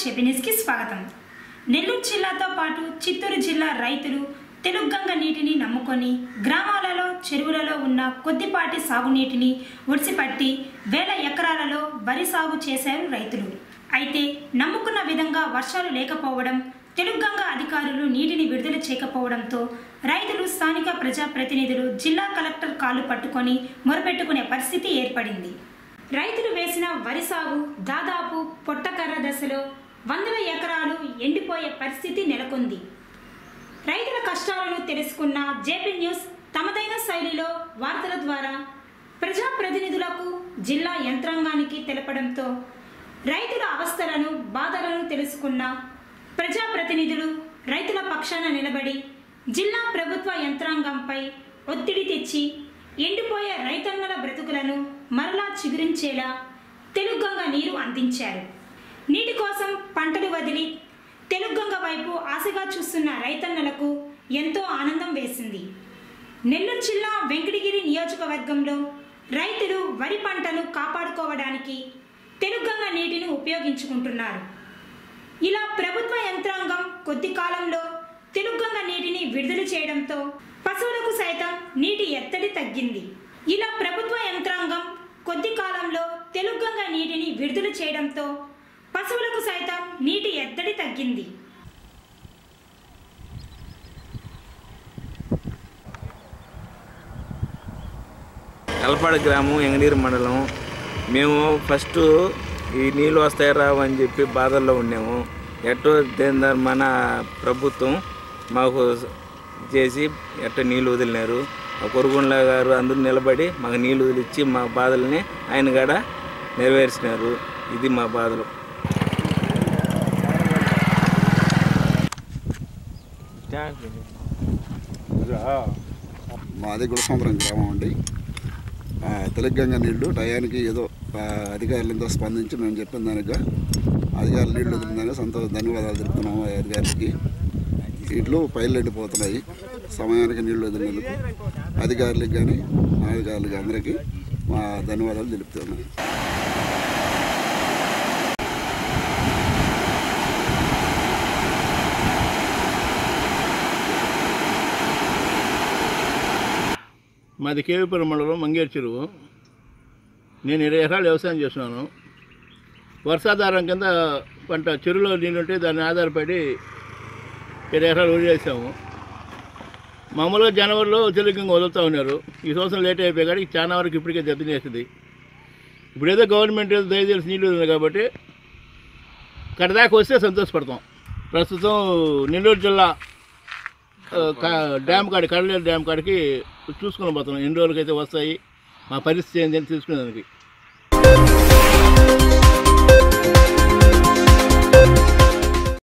చెబినిస్కి స్వాగతం. నెల్లూరు జిల్లాతో పాటు చిత్తూరు జిల్లా రైతులు తెలుగంగ నీటిని నమ్ముకొని గ్రామాలలో చెరువులలో ఉన్న కొద్దిపాటి సాగునీటిని ఒడిసిపట్టి వేల ఎకరాలలో వరి సాగు చేశారు రైతులు. అయితే నమ్ముకున్న విధంగా వర్షాలు లేకపోవడం తెలుగంగ అధికారులు నీటిని విడుదల చేయకపోవడంతో రైతులు స్థానిక ప్రజాప్రతినిధులు జిల్లా కలెక్టర్ కాళ్ళు పట్టుకొని మొరపెట్టుకునే పరిస్థితి ఏర్పడింది. రైతులు వేసిన వరి సాగు దాదాపు పొట్టకర్ర దశలో వందల ఎకరాలు ఎండిపోయే పరిస్థితి నెలకొంది. రైతుల కష్టాలను తెలుసుకున్న జేపీ న్యూస్ తమదైన శైలిలో వార్తల ద్వారా ప్రజాప్రతినిధులకు జిల్లా యంత్రాంగానికి తెలపడంతో రైతుల అవస్థలను బాధలను తెలుసుకున్న ప్రజాప్రతినిధులు రైతుల పక్షాన నిలబడి జిల్లా ప్రభుత్వ యంత్రాంగంపై ఒత్తిడి తెచ్చి ఎండిపోయే రైతన్నల బ్రతుకులను మరలా చిగురించేలా తెలుగంగ నీరు అందించారు. నీటి కోసం పంటలు వదిలి తెలుగంగ వైపు ఆశగా చూస్తున్న రైతన్నలకు ఎంతో ఆనందం వేసింది. నెల్లూరు జిల్లా వెంకటగిరి నియోజకవర్గంలో రైతులు వరి పంటను కాపాడుకోవడానికి తెలుగంగ నీటిని ఉపయోగించుకుంటున్నారు. ఇలా ప్రభుత్వ యంత్రాంగం కొద్ది కాలంలో తెలుగంగ నీటిని విడుదల చేయడంతో పశువులకు సైతం నీటి ఎత్తడి తగ్గింది. ఇలా ప్రభుత్వ యంత్రాంగం కొద్ది కాలంలో తెలుగంగ నీటిని విడుదల చేయడంతో పశువులకు సైతం నీటి ఎద్దడి తగ్గింది. కలపాడు గ్రామం ఎంగనీరు మండలం. మేము ఫస్ట్ ఈ నీళ్ళు వస్తాయి రావు అని చెప్పి బాధల్లో ఉన్నాము. ఎట్టో దేని మన ప్రభుత్వం మాకు చేసి ఎట్ట నీళ్ళు వదిలినారు. కొరుగుండ్ల గారు అందరూ నిలబడి మాకు నీళ్ళు వదిలిచ్చి మా బాధల్ని ఆయన కూడా నెరవేర్చినారు. ఇది మా బాధలు. మాది గుడసముద్రం గ్రామం అండి. ఆ, తెలంగాణ నీళ్ళు టయానికి ఏదో ఆ, అధికారులంతా స్పందించి మేము చెప్పిన దానిక అధికారులు నీళ్ళు వదిలిందని సంతోషం ధన్యవాదాలు తెలుపుతున్నాము ఆ అధికారికి వీటిలో పైలు ఎండిపోతున్నాయి. సమయానికి నీళ్ళు వదిలినందుకు అధికారులకు కానీ అధికారులకి అందరికీ మా ధన్యవాదాలు తెలుపుతున్నాను మాది కేవీపురం మండలం మంగేరు చెరువు. నేను ఇరవై ఎకరాలు వ్యవసాయం చేస్తున్నాను. వర్షాధారం కింద పంట చెరువులో నీళ్ళు ఉంటే దాన్ని ఆధారపడి ఇరవై ఎకరాలు వదిలేసాము మామూలుగా జనవరిలో తెలుగుగా వదులుతూ ఉన్నారు. ఈ సంవత్సరం లేట్ అయిపోయి కానీ చాలా వరకు ఇప్పటికే దెబ్బతినేస్తుంది ఇప్పుడేదో గవర్నమెంట్ ఏదో దయచేసి నీళ్ళు ఉంది కాబట్టి కడదాకా వస్తే సంతోషపడతాం. ప్రస్తుతం నెల్లూరు జిల్లా కా- డ్యామ్ కాడి కడలేరు డ్యామ్ కాడికి చూసుకుని పోతున్నాం. ఎన్ని రోజులకైతే వస్తాయి? మా పరిస్థితి ఏంటి అని తెలుసుకునేదానికి.